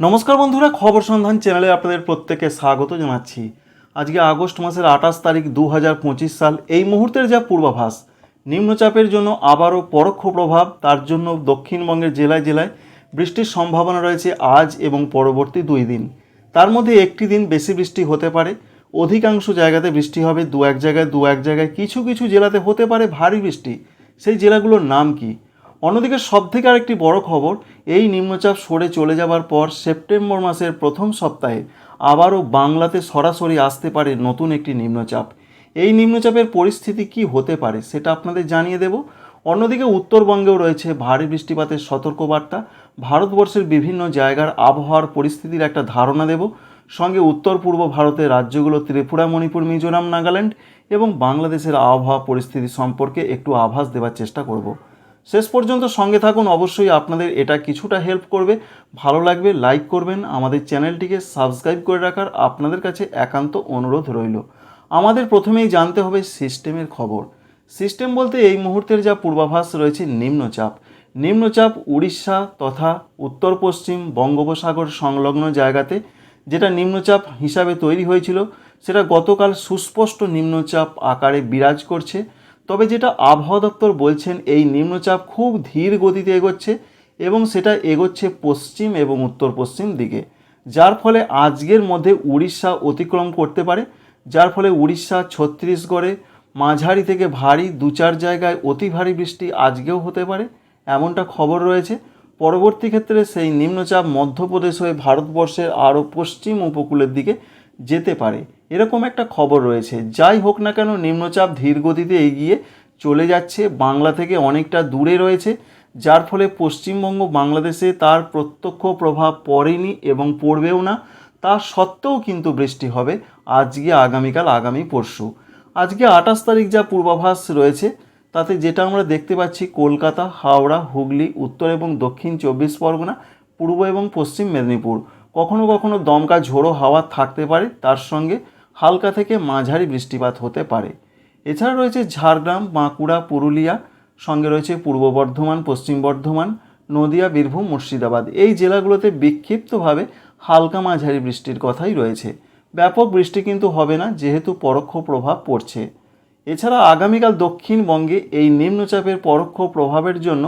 নমস্কার বন্ধুরা, খবর সন্ধান চ্যানেলে আপনাদের প্রত্যেককে স্বাগত জানাচ্ছি। আজকে আগস্ট মাসের আঠাশ তারিখ দু হাজার পঁচিশ সাল, এই মুহূর্তের যা পূর্বাভাস, নিম্নচাপের জন্য আবারও পরোক্ষ প্রভাব, তার জন্য দক্ষিণবঙ্গের জেলায় জেলায় বৃষ্টির সম্ভাবনা রয়েছে আজ এবং পরবর্তী দুই দিন। তার মধ্যে একটি দিন বেশি বৃষ্টি হতে পারে, অধিকাংশ জায়গাতে বৃষ্টি হবে, দু এক জায়গায়, দু এক জায়গায়, কিছু কিছু জেলাতে হতে পারে ভারী বৃষ্টি। সেই জেলাগুলোর নাম কি? অন্যদিকে সবথেকে আরেকটি বড় খবর এই নিম্নচাপ সরে চলে যাবার পর সেপ্টেম্বর মাসের প্রথম সপ্তাহে আবারও বাংলাতে সরাসরি আসতে পারে নতুন একটি নিম্নচাপ। এই নিম্নচাপের পরিস্থিতি কি হতে পারে সেটা আপনাদের জানিয়ে দেব। অন্যদিকে উত্তরবঙ্গেও রয়েছে ভারী বৃষ্টিপাতের সতর্কবার্তা। ভারতবর্ষের বিভিন্ন জায়গার আবহাওয়ার পরিস্থিতির একটা ধারণা দেব। সঙ্গে উত্তর পূর্ব ভারতের রাজ্যগুলো ত্রিপুরা, মণিপুর, মিজোরাম, নাগাল্যান্ড এবং বাংলাদেশের আবহাওয়া পরিস্থিতি সম্পর্কে একটু আভাস দেওয়ার চেষ্টা করব। শেষ পর্যন্ত সঙ্গে থাকুন। অবশ্যই আপনাদের এটা কিছুটা হেল্প করবে। ভালো লাগবে লাইক করবেন। আমাদের চ্যানেলটিকে সাবস্ক্রাইব করে রাখার আপনাদের কাছে একান্ত অনুরোধ রইল। আমাদের প্রথমেই জানতে হবে সিস্টেমের খবর। সিস্টেম বলতে এই মুহূর্তের যা পূর্বাভাস রয়েছে, নিম্নচাপ। নিম্নচাপ উড়িষ্যা তথা উত্তর পশ্চিম বঙ্গোপসাগর সংলগ্ন জায়গাতে, যেটা নিম্নচাপ হিসাবে তৈরি হয়েছিল, সেটা গতকাল সুস্পষ্ট নিম্নচাপ আকারে বিরাজ করছে। তবে যেটা আবহাওয়া দপ্তর বলছেন, এই নিম্নচাপ খুব ধীর গতিতে এগোচ্ছে এবং সেটা এগোচ্ছে পশ্চিম এবং উত্তর পশ্চিম দিকে, যার ফলে আজকের মধ্যে উড়িষ্যা অতিক্রম করতে পারে, যার ফলে উড়িষ্যা, ছত্তিশগড়ে মাঝারি থেকে ভারী দু চার জায়গায় অতি ভারী বৃষ্টি আজকেও হতে পারে, এমনটা খবর রয়েছে। পরবর্তী ক্ষেত্রে সেই নিম্নচাপ মধ্যপ্রদেশ হয়ে ভারতবর্ষের আরও পশ্চিম উপকূলের দিকে যেতে পারে। এরকম একটা খবর রয়েছে। যাই হোক না কেন, নিম্নচাপ ধীর গতিতে এগিয়ে চলে যাচ্ছে। বাংলা থেকে অনেকটা দূরে রয়েছে, যার ফলে পশ্চিমবঙ্গ বাংলাদেশে তার প্রত্যক্ষ প্রভাব পড়েনি এবং পড়বেও না। তা সত্ত্বেও কিন্তু বৃষ্টি হবে আজকে, আগামীকাল, আগামী পরশু। আজকে আঠাশ তারিখ যা পূর্বাভাস রয়েছে, তাতে যেটা আমরা দেখতে পাচ্ছি, কলকাতা, হাওড়া, হুগলি, উত্তর এবং দক্ষিণ চব্বিশ পরগনা, পূর্ব এবং পশ্চিম মেদিনীপুর। কখনো কখনো দমকা ঝোড়ো হাওয়া থাকতে পারে, তার সঙ্গে হালকা থেকে মাঝারি বৃষ্টিপাত হতে পারে। এছাড়া রয়েছে ঝাড়গ্রাম, বাঁকুড়া, পুরুলিয়া, সঙ্গে রয়েছে পূর্ব বর্ধমান, পশ্চিম বর্ধমান, নদিয়া, বীরভূম, মুর্শিদাবাদ। এই জেলাগুলোতে বিক্ষিপ্তভাবে হালকা মাঝারি বৃষ্টির কথাই রয়েছে। ব্যাপক বৃষ্টি কিন্তু হবে না, যেহেতু পরোক্ষ প্রভাব পড়ছে। এছাড়া আগামীকাল দক্ষিণবঙ্গে এই নিম্নচাপের পরোক্ষ প্রভাবের জন্য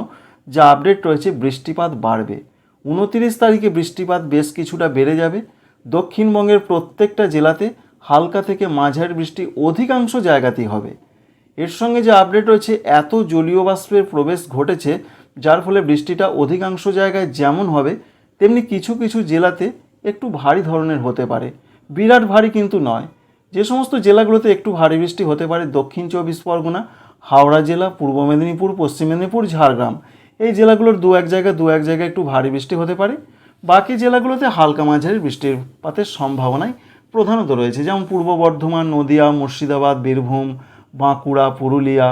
যা আপডেট রয়েছে, বৃষ্টিপাত বাড়বে। উনতিরিশ তারিখে বৃষ্টিপাত বেশ কিছুটা বেড়ে যাবে। দক্ষিণবঙ্গের প্রত্যেকটা জেলাতে হালকা থেকে মাঝারি বৃষ্টি অধিকাংশ জায়গাতেই হবে। এর সঙ্গে যে আপডেট রয়েছে, এত জলীয় বাষ্পের প্রবেশ ঘটেছে, যার ফলে বৃষ্টিটা অধিকাংশ জায়গায় যেমন হবে, তেমনি কিছু কিছু জেলাতে একটু ভারী ধরনের হতে পারে। বিরাট ভারী কিন্তু নয়। যে সমস্ত জেলাগুলোতে একটু ভারী বৃষ্টি হতে পারে, দক্ষিণ চব্বিশ পরগনা, হাওড়া জেলা, পূর্ব মেদিনীপুর, পশ্চিম মেদিনীপুর, ঝাড়গ্রাম। এই জেলাগুলোর দু এক জায়গায় দু এক জায়গায় একটু ভারী বৃষ্টি হতে পারে। বাকি জেলাগুলোতে হালকা মাঝারি বৃষ্টিপাতের সম্ভাবনাই প্রধানত রয়েছে, যেমন পূর্ব বর্ধমান, নদিয়া, মুর্শিদাবাদ, বীরভূম, বাঁকুড়া, পুরুলিয়া,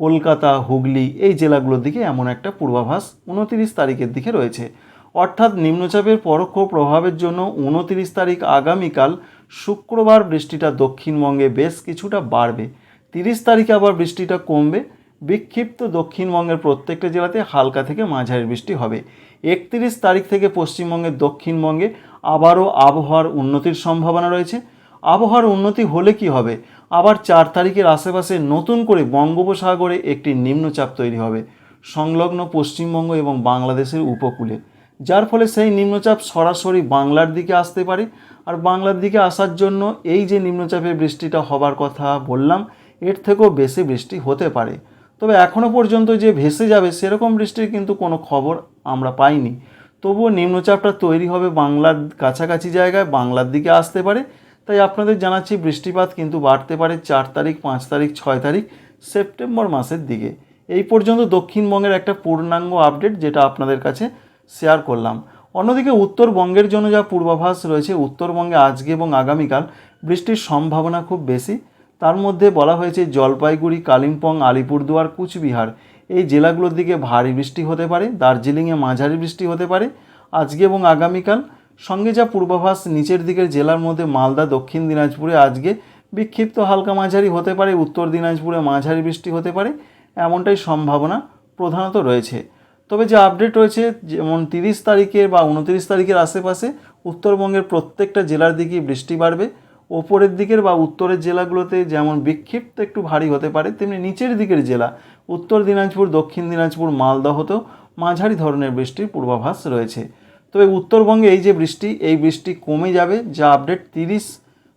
কলকাতা, হুগলি, এই জেলাগুলোর দিকে এমন একটা পূর্বাভাস উনতিরিশ তারিখের দিকে রয়েছে। অর্থাৎ নিম্নচাপের পরোক্ষ প্রভাবের জন্য উনতিরিশ তারিখ আগামীকাল শুক্রবার বৃষ্টিটা দক্ষিণবঙ্গে বেশ কিছুটা বাড়বে। তিরিশ তারিখে আবার বৃষ্টিটা কমবে। বিক্ষিপ্ত দক্ষিণবঙ্গের প্রত্যেকটা জেলাতে হালকা থেকে মাঝারি বৃষ্টি হবে। একত্রিশ তারিখ থেকে পশ্চিমবঙ্গের দক্ষিণবঙ্গে আবারও আবহাওয়ার উন্নতির সম্ভাবনা রয়েছে। আবহাওয়ার উন্নতি হলে কি হবে? আবার চার তারিখের আশেপাশে নতুন করে বঙ্গোপসাগরে একটি নিম্নচাপ তৈরি হবে। সংলগ্ন পশ্চিমবঙ্গ এবং বাংলাদেশের উপকূলে। যার ফলে সেই নিম্নচাপ সরাসরি বাংলার দিকে আসতে পারে। আর বাংলার দিকে আসার জন্য এই যে নিম্নচাপের বৃষ্টিটা হবার কথা বললাম, এর থেকেও বেশি বৃষ্টি হতে পারে। তবে এখনও পর্যন্ত যে ভেসে যাবে, সেরকম বৃষ্টির কিন্তু কোনো খবর আমরা পাইনি। তবুও নিম্নচাপটা তৈরি হবে বাংলার কাছাকাছি জায়গায়, বাংলার দিকে আসতে পারে। তাই আপনাদের জানাচ্ছি বৃষ্টিপাত কিন্তু বাড়তে পারে চার তারিখ, পাঁচ তারিখ, ছয় তারিখ, সেপ্টেম্বর মাসের দিকে। এই পর্যন্ত দক্ষিণবঙ্গের একটা পূর্ণাঙ্গ আপডেট যেটা আপনাদের কাছে শেয়ার করলাম। অন্যদিকে উত্তরবঙ্গের জন্য যা পূর্বাভাস রয়েছে, উত্তরবঙ্গে আজকে এবং আগামীকাল বৃষ্টির সম্ভাবনা খুব বেশি। তার মধ্যে বলা হয়েছে জলপাইগুড়ি, কালিম্পং, আলিপুরদুয়ার, কুচবিহার। এই জেলাগুলোর দিকে ভারী বৃষ্টি হতে পারে, দার্জিলিংয়ে মাঝারি বৃষ্টি হতে পারে। আজকে এবং আগামীকাল সঙ্গে যা পূর্বাভাস নিচের দিকের জেলার মধ্যে মালদা, দক্ষিণ দিনাজপুরে আজকে বিক্ষিপ্ত হালকা মাঝারি হতে পারে, উত্তর দিনাজপুরে মাঝারি বৃষ্টি হতে পারে, এমনটাই সম্ভাবনা প্রধানত রয়েছে। তবে যে আপডেট রয়েছে, যেমন তিরিশ তারিখের বা উনতিরিশ তারিখের আশেপাশে উত্তরবঙ্গের প্রত্যেকটা জেলার দিকেই বৃষ্টি বাড়বে। ওপরের দিকের বা উত্তরের জেলাগুলোতে যেমন বিক্ষিপ্ত একটু ভারী হতে পারে, তেমনি নিচের দিকের জেলা উত্তর দিনাজপুর, দক্ষিণ দিনাজপুর মালদহতেও মাঝারি ধরনের বৃষ্টির পূর্বাভাস রয়েছে। তবে উত্তরবঙ্গে এই যে বৃষ্টি, এই বৃষ্টি কমে যাবে, যা আপডেট তিরিশ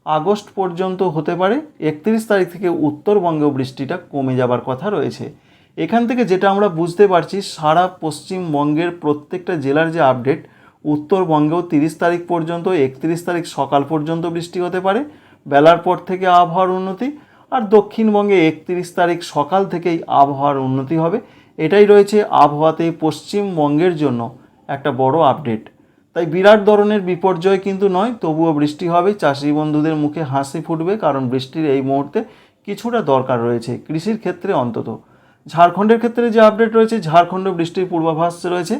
আগস্ট পর্যন্ত হতে পারে। একত্রিশ তারিখ থেকে উত্তরবঙ্গেও বৃষ্টিটা কমে যাবার কথা রয়েছে। এখান থেকে যেটা আমরা বুঝতে পারছি, সারা পশ্চিমবঙ্গের প্রত্যেকটা জেলার যে আপডেট উত্তরবঙ্গেও তিরিশ তারিখ পর্যন্ত, একত্রিশ তারিখ সকাল পর্যন্ত বৃষ্টি হতে পারে। বেলার পর থেকে আবহাওয়ার উন্নতি আর দক্ষিণবঙ্গে একত্রিশ তারিখ সকাল থেকেই আবহাওয়ার উন্নতি হবে। এটাই রয়েছে আবহাওয়াতে পশ্চিমবঙ্গের জন্য একটা বড় আপডেট। তাই বিরাট ধরনের বিপর্যয় কিন্তু নয়, তবুও বৃষ্টি হবে। চাষি বন্ধুদের মুখে হাসি ফুটবে, কারণ বৃষ্টির এই মুহূর্তে কিছুটা দরকার রয়েছে কৃষির ক্ষেত্রে অন্তত। ঝাড়খণ্ডের ক্ষেত্রে যে আপডেট রয়েছে, ঝাড়খণ্ড বৃষ্টির পূর্বাভাস রয়েছে।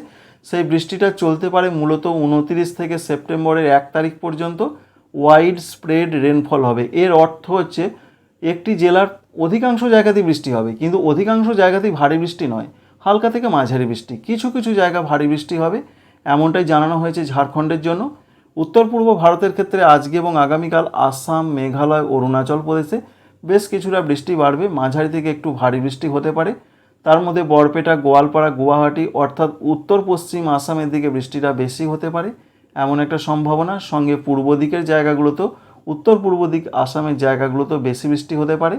সেই বৃষ্টিটা চলতে পারে মূলত উনতিরিশ থেকে সেপ্টেম্বরের এক তারিখ পর্যন্ত। ওয়াইড স্প্রেড রেনফল হবে। এর অর্থ হচ্ছে একটি জেলার অধিকাংশ জায়গাতেই বৃষ্টি হবে, কিন্তু অধিকাংশ জায়গাতেই ভারী বৃষ্টি নয়। হালকা থেকে মাঝারি বৃষ্টি। কিছু কিছু জায়গা ভারী বৃষ্টি হবে, এমনটাই জানানো হয়েছে ঝাড়খণ্ডের জন্য। উত্তর পূর্ব ভারতের ক্ষেত্রে আজকে এবং আগামীকাল আসাম, মেঘালয়, অরুণাচল প্রদেশে বেশ কিছুটা বৃষ্টি বাড়বে। মাঝারি থেকে একটু ভারী বৃষ্টি হতে পারে। তার মধ্যে বরপেটা, গোয়ালপাড়া, গুয়াহাটি অর্থাৎ উত্তর পশ্চিম আসামের দিকে বৃষ্টিটা বেশি হতে পারে, এমন একটা সম্ভাবনা। সঙ্গে পূর্ব দিকের জায়গাগুলোতেও উত্তর পূর্ব দিক আসামের জায়গাগুলোতেও বেশি বৃষ্টি হতে পারে।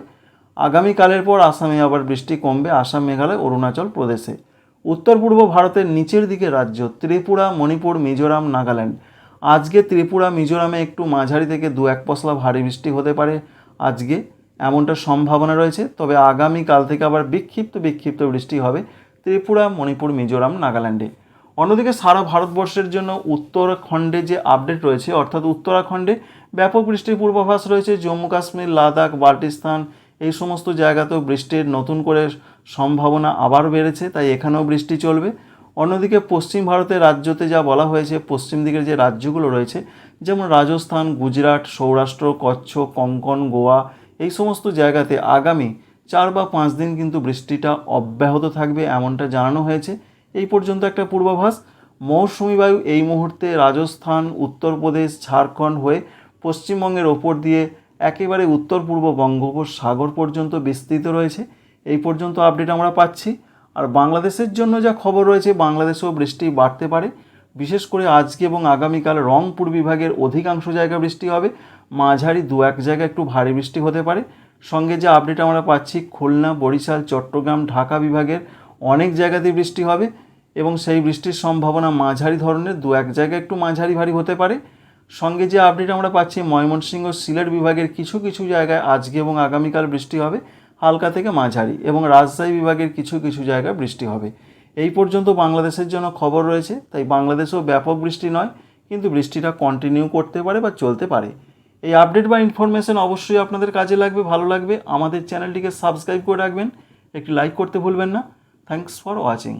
আগামীকালের পর আসামে আবার বৃষ্টি কমবে। আসাম, মেঘালয়, অরুণাচল প্রদেশে। উত্তর পূর্ব ভারতের নিচের দিকে রাজ্য ত্রিপুরা, মণিপুর, মিজোরাম, নাগাল্যান্ড। আজকে ত্রিপুরা, মিজোরামে একটু মাঝারি থেকে দু এক পশলা ভারী বৃষ্টি হতে পারে আজকে। এমনটা সম্ভাবনা রয়েছে। তবে আগামীকাল থেকে আবার বিক্ষিপ্ত বিক্ষিপ্ত বৃষ্টি হবে ত্রিপুরা, মণিপুর, মিজোরাম, নাগাল্যান্ডে। অন্যদিকে সারা ভারতবর্ষের জন্য উত্তরাখণ্ডে যে আপডেট রয়েছে, অর্থাৎ উত্তরাখণ্ডে ব্যাপক বৃষ্টির পূর্বাভাস রয়েছে জম্মু কাশ্মীর, লাদাখ, বাল্টিস্তান। এই সমস্ত জায়গাতেও বৃষ্টির নতুন করে সম্ভাবনা আবার বেড়েছে, তাই এখানেও বৃষ্টি চলবে। অন্যদিকে পশ্চিম ভারতের রাজ্যতে যা বলা হয়েছে, পশ্চিম দিকের যে রাজ্যগুলো রয়েছে, যেমন রাজস্থান, গুজরাট, সৌরাষ্ট্র কচ্ছ কঙ্কন, গোয়া, এই সমস্ত জায়গাতে আগামী চার বা পাঁচ দিন কিন্তু বৃষ্টিটা অব্যাহত থাকবে এমনটা জানানো হয়েছে। এই পর্যন্ত একটা পূর্বাভাস। মৌসুমি বায়ু এই মুহূর্তে রাজস্থান, উত্তরপ্রদেশ, ঝাড়খণ্ড হয়ে পশ্চিমবঙ্গের ওপর দিয়ে একেবারে উত্তর পূর্ব বঙ্গোপসাগর পর্যন্ত বিস্তৃত রয়েছে। এই পর্যন্ত আপডেট আমরা পাচ্ছি। আর বাংলাদেশের জন্য যা খবর রয়েছে, বাংলাদেশেও বৃষ্টি বাড়তে পারে। বিশেষ করে আজকে এবং আগামীকাল রংপুর বিভাগের অধিকাংশ জায়গা বৃষ্টি হবে। মাঝারি দু এক জায়গায় একটু ভারী বৃষ্টি হতে পারে। সঙ্গে যে আপডেট আমরা পাচ্ছি, খুলনা, বরিশাল, চট্টগ্রাম, ঢাকা বিভাগের অনেক জায়গাতেই বৃষ্টি হবে। এবং সেই বৃষ্টির সম্ভাবনা মাঝারি ধরনের, দু এক জায়গায় একটু মাঝারি ভারী হতে পারে। সঙ্গে যে আপডেট আমরা পাচ্ছি, ময়মনসিংহ সিলেট বিভাগের কিছু কিছু জায়গায় আজকে এবং আগামীকাল বৃষ্টি হবে, হালকা থেকে মাঝারি এবং রাজশাহী বিভাগের কিছু কিছু জায়গায় বৃষ্টি হবে। এই পর্যন্ত বাংলাদেশের জন্য খবর রয়েছে, তাই বাংলাদেশেও ব্যাপক বৃষ্টি নয়, কিন্তু বৃষ্টিটা কন্টিনিউ করতে পারে বা চলতে পারে। এই আপডেট বা ইনফরমেশন অবশ্যই আপনাদের কাজে লাগবে, ভালো লাগবে। আমাদের চ্যানেলটিকে সাবস্ক্রাইব করে রাখবেন, একটি লাইক করতে ভুলবেন না। Thanks for watching